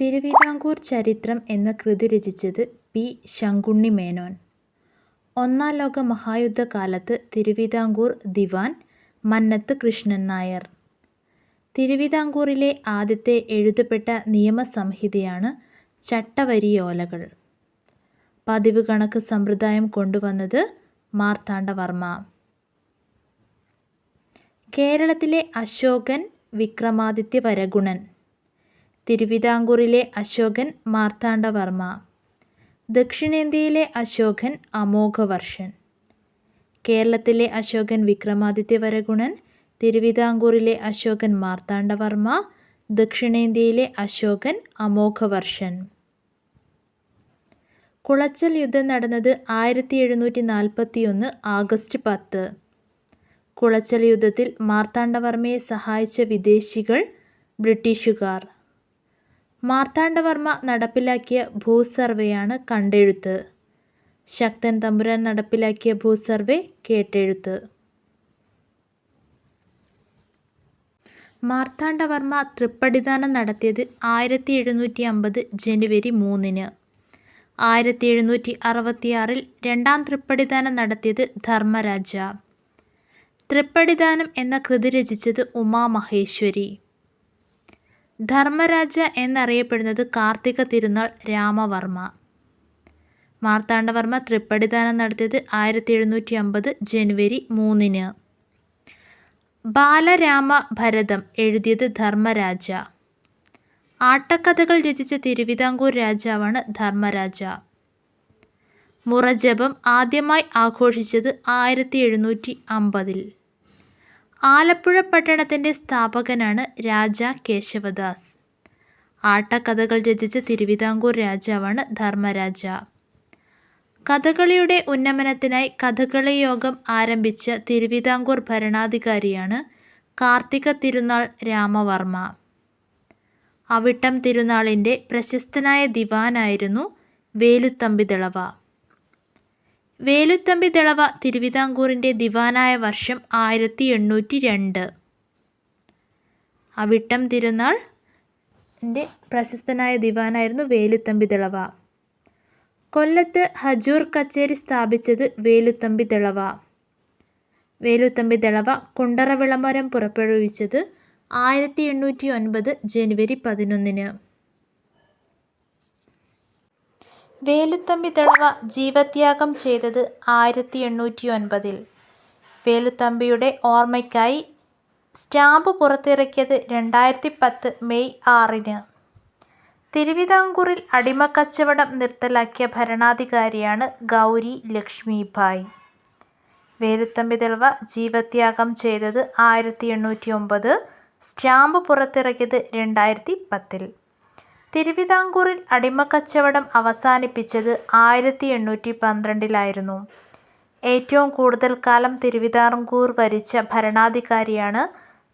തിരുവിതാംകൂർ ചരിത്രം എന്ന കൃതി രചിച്ചത് പി ശങ്കുണ്ണി മേനോൻ. ഒന്നാം ലോക മഹായുദ്ധകാലത്ത് തിരുവിതാംകൂർ ദിവാൻ മന്നത്ത് കൃഷ്ണൻ നായർ. തിരുവിതാംകൂറിലെ ആദ്യത്തെ എഴുതപ്പെട്ട നിയമസംഹിതയാണ് ചട്ടവരിയോലകൾ. പതിവ് കണക്ക് സമ്പ്രദായം കൊണ്ടുവന്നത് മാർത്താണ്ഡവർമ്മ. കേരളത്തിലെ അശോകൻ വിക്രമാദിത്യവരഗുണൻ. തിരുവിതാംകൂറിലെ അശോകൻ മാർത്താണ്ഡവർമ്മ. ദക്ഷിണേന്ത്യയിലെ അശോകൻ അമോഘവർഷൻ. കേരളത്തിലെ അശോകൻ വിക്രമാദിത്യവരഗുണൻ. തിരുവിതാംകൂറിലെ അശോകൻ മാർത്താണ്ഡവർമ്മ. ദക്ഷിണേന്ത്യയിലെ അശോകൻ അമോഘവർഷൻ. കുളച്ചൽ യുദ്ധം നടന്നത് ആയിരത്തി എഴുന്നൂറ്റി നാൽപ്പത്തിയൊന്ന് ആഗസ്റ്റ് പത്ത്. കുളച്ചൽ യുദ്ധത്തിൽ മാർത്താണ്ഡവർമ്മയെ സഹായിച്ച വിദേശികൾ ബ്രിട്ടീഷുകാർ. മാർത്താണ്ഡവർമ്മ നടപ്പിലാക്കിയ ഭൂസർവേയാണ് കണ്ടെഴുത്ത്. ശക്തൻ തമ്പുരാൻ നടപ്പിലാക്കിയ ഭൂസർവേ കേട്ടെഴുത്ത്. മാർത്താണ്ഡവർമ്മ തൃപ്പടിദാനം നടത്തിയത് ആയിരത്തി എഴുന്നൂറ്റി അമ്പത് ജനുവരി മൂന്നിന്. ആയിരത്തി എഴുന്നൂറ്റി അറുപത്തിയാറിൽ രണ്ടാം തൃപ്പടിദാനം നടത്തിയത് ധർമ്മരാജ. തൃപ്പടിദാനം എന്ന കൃതി രചിച്ചത് ഉമാമഹേശ്വരി. ധർമ്മരാജ എന്നറിയപ്പെടുന്നത് കാർത്തിക തിരുനാൾ രാമവർമ്മ. മാർത്താണ്ഡവർമ്മ തൃപ്പടിദാനം നടത്തിയത് ആയിരത്തി എഴുന്നൂറ്റി അമ്പത് ജനുവരി മൂന്നിന്. ബാലരാമ ഭരതം എഴുതിയത് ധർമ്മരാജ. ആട്ടക്കഥകൾ രചിച്ച തിരുവിതാംകൂർ രാജാവാണ് ധർമ്മരാജ. മുറജപം ആദ്യമായി ആഘോഷിച്ചത് ആയിരത്തി എഴുന്നൂറ്റി അമ്പതിൽ. ആലപ്പുഴ പട്ടണത്തിന്റെ സ്ഥാപകനാണ് രാജ കേശവദാസ്. ആട്ടക്കഥകൾ രചിച്ച തിരുവിതാംകൂർ രാജാവാണ് ധർമ്മരാജ. കഥകളിയുടെ ഉന്നമനത്തിനായി കഥകളി യോഗം ആരംഭിച്ച തിരുവിതാംകൂർ ഭരണാധികാരിയാണ് കാർത്തിക തിരുനാൾ രാമവർമ്മ. അവിട്ടം തിരുനാളിന്റെ പ്രശസ്തനായ ദിവാനായിരുന്നു വേലുത്തമ്പിദളവ. വേലുത്തമ്പിദളവ തിരുവിതാംകൂറിന്റെ ദിവാനായ വർഷം ആയിരത്തി എണ്ണൂറ്റി രണ്ട്. അവിട്ടം തിരുനാൾ എന്റെ പ്രശസ്തനായ ദിവാനായിരുന്നു വേലുത്തമ്പി ദളവ കൊല്ലത്ത് ഹജൂർ കച്ചേരി സ്ഥാപിച്ചത് വേലുത്തമ്പി ദളവ വേലുത്തമ്പി ദളവ കുണ്ടറ വിളംബരം പുറപ്പെടുവിച്ചത് ആയിരത്തി എണ്ണൂറ്റി ഒൻപത് ജനുവരി പതിനൊന്നിന്. വേലുത്തമ്പിദളവ ജീവത്യാഗം ചെയ്തത് ആയിരത്തി എണ്ണൂറ്റി ഒൻപതിൽ വേലുത്തമ്പിയുടെ ഓർമ്മയ്ക്കായി സ്റ്റാമ്പ് പുറത്തിറക്കിയത് രണ്ടായിരത്തി പത്ത് മെയ് ആറിന്. തിരുവിതാംകൂറിൽ അടിമക്കച്ചവടം നിർത്തലാക്കിയ ഭരണാധികാരിയാണ് ഗൗരി ലക്ഷ്മിഭായ് വേലുത്തമ്പി ദളവ ജീവത്യാഗം ചെയ്തത് ആയിരത്തി എണ്ണൂറ്റി ഒമ്പത് സ്റ്റാമ്പ് പുറത്തിറക്കിയത് രണ്ടായിരത്തിപ്പത്തിൽ. തിരുവിതാംകൂറിൽ അടിമക്കച്ചവടം അവസാനിപ്പിച്ചത് ആയിരത്തി എണ്ണൂറ്റി പന്ത്രണ്ടിലായിരുന്നു. ഏറ്റവും കൂടുതൽ കാലം തിരുവിതാംകൂർ ഭരിച്ച ഭരണാധികാരിയാണ്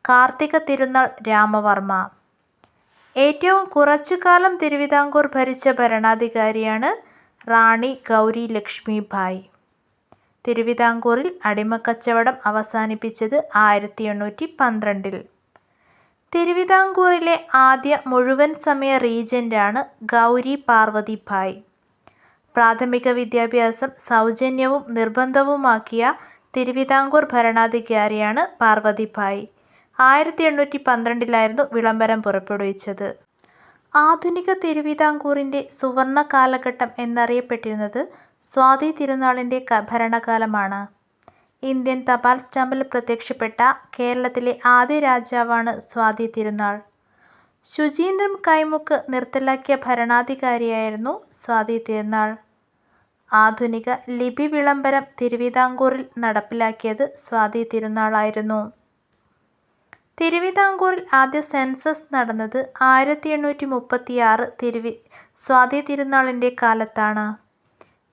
കാർത്തിക തിരുനാൾ രാമവർമ്മ. ഏറ്റവും കുറച്ചുകാലം തിരുവിതാംകൂർ ഭരിച്ച ഭരണാധികാരിയാണ് റാണി ഗൗരി ലക്ഷ്മിഭായ്. തിരുവിതാംകൂറിൽ അടിമക്കച്ചവടം അവസാനിപ്പിച്ചത് ആയിരത്തിയെണ്ണൂറ്റിപന്ത്രണ്ടിൽ. തിരുവിതാംകൂറിലെ ആദ്യ മുഴുവൻ സമയ റീജന്റാണ് ഗൗരി പാർവതി ഭായ് പ്രാഥമിക വിദ്യാഭ്യാസം സൗജന്യവും നിർബന്ധവുമാക്കിയ തിരുവിതാംകൂർ ഭരണാധികാരിയാണ് പാർവതി ഭായ് ആയിരത്തി എണ്ണൂറ്റി പന്ത്രണ്ടിലായിരുന്നു വിളംബരം പുറപ്പെടുവിച്ചത്. ആധുനിക തിരുവിതാംകൂറിന്റെ സുവർണ കാലഘട്ടം എന്നറിയപ്പെട്ടിരുന്നത് സ്വാതി തിരുനാളിന്റെ ഭരണകാലമാണ്. ഇന്ത്യൻ തപാൽ സ്റ്റാമ്പിൽ പ്രത്യക്ഷപ്പെട്ട കേരളത്തിലെ ആദ്യ രാജാവാണ് സ്വാതി തിരുനാൾ. ശുചീന്ദ്രം കൈമുക്ക് നിർത്തലാക്കിയ ഭരണാധികാരിയായിരുന്നു സ്വാതി തിരുനാൾ. ആധുനിക ലിപി വിളംബരം തിരുവിതാംകൂറിൽ നടപ്പിലാക്കിയത് സ്വാതി തിരുനാളായിരുന്നു. തിരുവിതാംകൂറിൽ ആദ്യ സെൻസസ് നടന്നത് ആയിരത്തി എണ്ണൂറ്റി മുപ്പത്തിയാറ് തിരുവി സ്വാതി തിരുനാളിന്റെ കാലത്താണ്.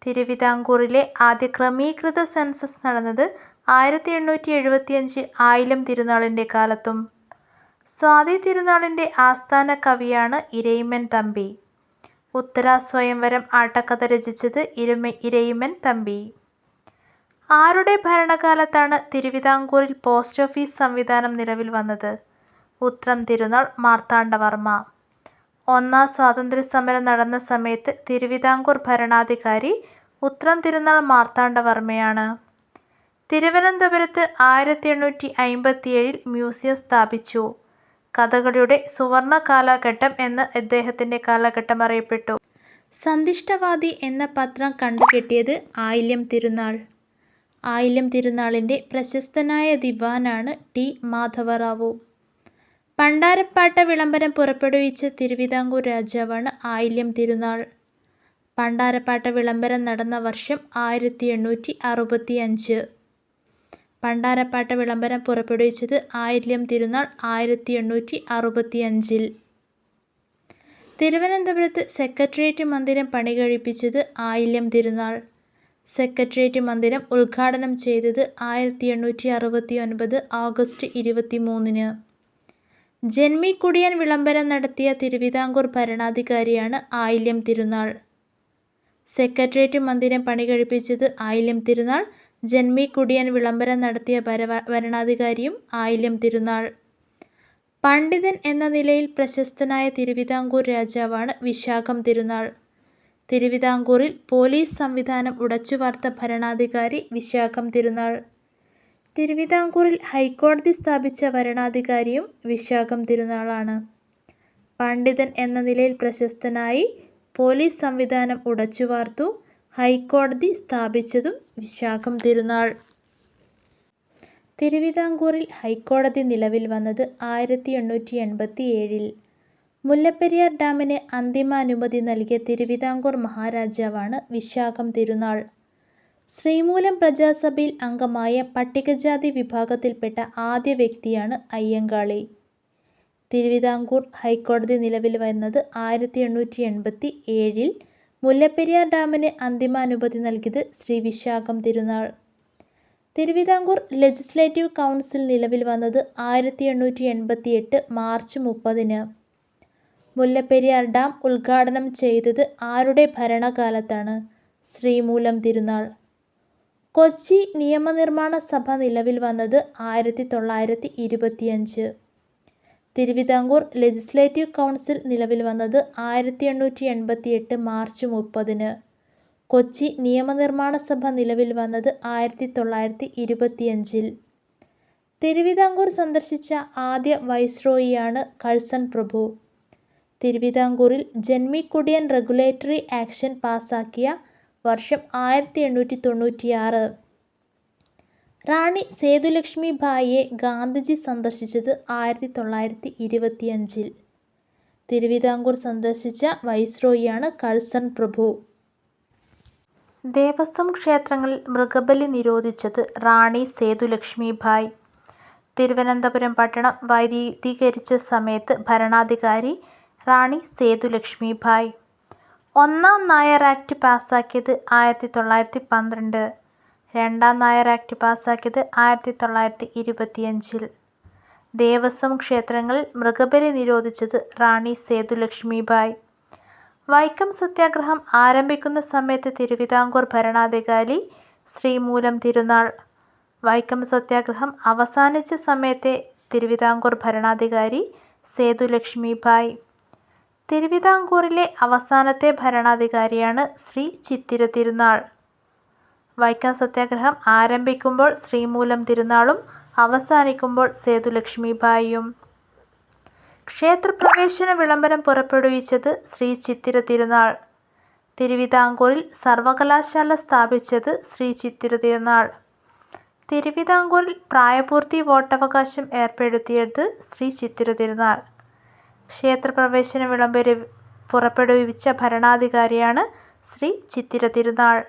തിരുവിതാംകൂറിലെ ആദ്യ ക്രമീകൃത സെൻസസ് നടന്നത് ആയിരത്തിയെണ്ണൂറ്റിയെഴുപത്തിയഞ്ച് ആയില്യം തിരുനാളിന്റെ കാലത്തും. സ്വാതി തിരുനാളിന്റെ ആസ്ഥാന കവിയാണ് ഇരയിമ്മൻ തമ്പി. ഉത്തരാസ്വയംവരം ആട്ടക്കഥ രചിച്ചത് ഇരയിമ്മൻ തമ്പി. ആരുടെ ഭരണകാലത്താണ് തിരുവിതാംകൂറിൽ പോസ്റ്റ് ഓഫീസ് സംവിധാനം നിലവിൽ വന്നത്? ഉത്രം തിരുനാൾ മാർത്താണ്ഡവർമ്മ. ഒന്നാം സ്വാതന്ത്ര്യ സമരം നടന്ന സമയത്ത് തിരുവിതാംകൂർ ഭരണാധികാരി ഉത്രം തിരുനാൾ മാർത്താണ്ഡവർമ്മയാണ്. തിരുവനന്തപുരത്ത് ആയിരത്തി എണ്ണൂറ്റി അമ്പത്തിയേഴിൽ മ്യൂസിയം സ്ഥാപിച്ചു. കഥകളിയുടെ സുവർണകാലഘട്ടം എന്ന് അദ്ദേഹത്തിന്റെ കാലഘട്ടം അറിയപ്പെട്ടു. സന്തിഷ്ടവാദി എന്ന പത്രം കണ്ടുകെട്ടിയത് ആയില്യം തിരുനാൾ. ആയില്യം തിരുനാളിന്റെ പ്രശസ്തനായ ദിവാനാണ് ടി. മാധവറാവു. പണ്ടാരപ്പാട്ട വിളംബരം പുറപ്പെടുവിച്ച തിരുവിതാംകൂർ രാജാവാണ് ആയില്യം തിരുനാൾ. പണ്ടാരപ്പാട്ട വിളംബരം നടന്ന വർഷം ആയിരത്തി എണ്ണൂറ്റി അറുപത്തിയഞ്ച്. പണ്ടാരപ്പാട്ട വിളംബരം പുറപ്പെടുവിച്ചത് ആയില്യം തിരുനാൾ ആയിരത്തി എണ്ണൂറ്റി അറുപത്തിയഞ്ചിൽ. തിരുവനന്തപുരത്ത് സെക്രട്ടേറിയറ്റ് മന്ദിരം പണി കഴിപ്പിച്ചത് ആയില്യം തിരുനാൾ. സെക്രട്ടേറിയറ്റ് മന്ദിരം ഉദ്ഘാടനം ചെയ്തത് ആയിരത്തി എണ്ണൂറ്റി അറുപത്തി ഒൻപത് ഓഗസ്റ്റ് ഇരുപത്തി മൂന്നിന് ജന്മിക്കുടിയൻ വിളംബരം നടത്തിയ തിരുവിതാംകൂർ ഭരണാധികാരിയാണ് ആയില്യം തിരുനാൾ. സെക്രട്ടേറിയറ്റ് മന്ദിരം പണി കഴിപ്പിച്ചത് ആയില്യം തിരുനാൾ. ജന്മിക്കുടിയൻ വിളംബരം നടത്തിയ ഭരണാധികാരിയും ആയില്യം തിരുനാൾ. പണ്ഡിതൻ എന്ന നിലയിൽ പ്രശസ്തനായ തിരുവിതാംകൂർ രാജാവാണ് വിശാഖം തിരുനാൾ. തിരുവിതാംകൂറിൽ പോലീസ് സംവിധാനം ഉടച്ചുവാർത്ത ഭരണാധികാരി വിശാഖം തിരുനാൾ. തിരുവിതാംകൂറിൽ ഹൈക്കോടതി സ്ഥാപിച്ച ഭരണാധികാരിയും വിശാഖം തിരുനാളാണ്. പണ്ഡിതൻ എന്ന നിലയിൽ പ്രശസ്തനായി പോലീസ് സംവിധാനം ഉടച്ചുവാർത്തു ഹൈക്കോടതി സ്ഥാപിച്ചതും വിശാഖം തിരുനാൾ. തിരുവിതാംകൂറിൽ ഹൈക്കോടതി നിലവിൽ വന്നത് ആയിരത്തി എണ്ണൂറ്റി എൺപത്തി ഏഴിൽ മുല്ലപ്പെരിയാർ ഡാമിന് അന്തിമ അനുമതി നൽകിയ തിരുവിതാംകൂർ മഹാരാജാവാണ് വിശാഖം തിരുനാൾ. ശ്രീമൂലം പ്രജാസഭയിൽ അംഗമായ പട്ടികജാതി വിഭാഗത്തിൽപ്പെട്ട ആദ്യ വ്യക്തിയാണ് അയ്യങ്കാളി. തിരുവിതാംകൂർ ഹൈക്കോടതി നിലവിൽ വന്നത് ആയിരത്തി എണ്ണൂറ്റി എൺപത്തിയേഴിൽ. മുല്ലപ്പെരിയാർ ഡാമിന് അന്തിമ അനുമതി നൽകിയത് ശ്രീ വിശാഖം തിരുനാൾ. തിരുവിതാംകൂർ ലെജിസ്ലേറ്റീവ് കൗൺസിൽ നിലവിൽ വന്നത് ആയിരത്തി എണ്ണൂറ്റി എൺപത്തി എട്ട് മാർച്ച് മുപ്പതിന്. മുല്ലപ്പെരിയാർ ഡാം ഉദ്ഘാടനം ചെയ്തത് ആരുടെ ഭരണകാലത്താണ്? ശ്രീമൂലം തിരുനാൾ. കൊച്ചി നിയമനിർമ്മാണ സഭ നിലവിൽ വന്നത് ആയിരത്തി തൊള്ളായിരത്തി ഇരുപത്തിയഞ്ച്. തിരുവിതാംകൂർ ലെജിസ്ലേറ്റീവ് കൗൺസിൽ നിലവിൽ വന്നത് ആയിരത്തി എണ്ണൂറ്റി എൺപത്തിയെട്ട് മാർച്ച് മുപ്പതിന്. കൊച്ചി നിയമനിർമ്മാണ സഭ നിലവിൽ വന്നത് ആയിരത്തി തൊള്ളായിരത്തി ഇരുപത്തിയഞ്ചിൽ. തിരുവിതാംകൂർ സന്ദർശിച്ച ആദ്യ വൈസ്രോയിയാണ് കഴ്സൺ പ്രഭു. തിരുവിതാംകൂറിൽ ജന്മിക്കുടിയൻ റെഗുലേറ്ററി ആക്ഷൻ പാസാക്കിയ വർഷം ആയിരത്തി എണ്ണൂറ്റി തൊണ്ണൂറ്റിയാറ്. റാണി സേതുലക്ഷ്മി ഭായിയെ ഗാന്ധിജി സന്ദർശിച്ചത് ആയിരത്തി തൊള്ളായിരത്തി ഇരുപത്തിയഞ്ചിൽ. തിരുവിതാംകൂർ സന്ദർശിച്ച വൈസ്രോയിയാണ് കഴ്സൺ പ്രഭു. ദേവസ്വം ക്ഷേത്രങ്ങളിൽ മൃഗബലി നിരോധിച്ചത് റാണി സേതുലക്ഷ്മി ഭായ് തിരുവനന്തപുരം പട്ടണം വൈദ്യുതീകരിച്ച സമയത്ത് ഭരണാധികാരി റാണി സേതുലക്ഷ്മി ഭായ് ഒന്നാം നായർ ആക്ട് പാസാക്കിയത് ആയിരത്തി തൊള്ളായിരത്തി പന്ത്രണ്ട്. രണ്ടാം നായർ ആക്ട് പാസാക്കിയത് ആയിരത്തി തൊള്ളായിരത്തി ഇരുപത്തിയഞ്ചിൽ. ദേവസ്വം ക്ഷേത്രങ്ങളിൽ മൃഗബലി നിരോധിച്ചത് റാണി സേതുലക്ഷ്മിഭായ്. വൈക്കം സത്യാഗ്രഹം ആരംഭിക്കുന്ന സമയത്ത് തിരുവിതാംകൂർ ഭരണാധികാരി ശ്രീമൂലം തിരുനാൾ. വൈക്കം സത്യാഗ്രഹം അവസാനിച്ച സമയത്തെ തിരുവിതാംകൂർ ഭരണാധികാരി സേതുലക്ഷ്മിഭായ്. തിരുവിതാംകൂറിലെ അവസാനത്തെ ഭരണാധികാരിയാണ് ശ്രീ ചിത്തിര തിരുനാൾ. വൈക്കം സത്യാഗ്രഹം ആരംഭിക്കുമ്പോൾ ശ്രീമൂലം തിരുനാളും അവസാനിക്കുമ്പോൾ സേതുലക്ഷ്മിഭായിയും. ക്ഷേത്രപ്രവേശന വിളംബരം പുറപ്പെടുവിച്ചത് ശ്രീ ചിത്തിര തിരുനാൾ. തിരുവിതാംകൂറിൽ സർവകലാശാല സ്ഥാപിച്ചത് ശ്രീ ചിത്തിര തിരുനാൾ. തിരുവിതാംകൂറിൽ പ്രായപൂർത്തി വോട്ടവകാശം ഏർപ്പെടുത്തിയത് ശ്രീ ചിത്തിര തിരുനാൾ. ക്ഷേത്രപ്രവേശന വിളംബരം പുറപ്പെടുവിച്ച ഭരണാധികാരിയാണ് ശ്രീ ചിത്തിര തിരുനാൾ.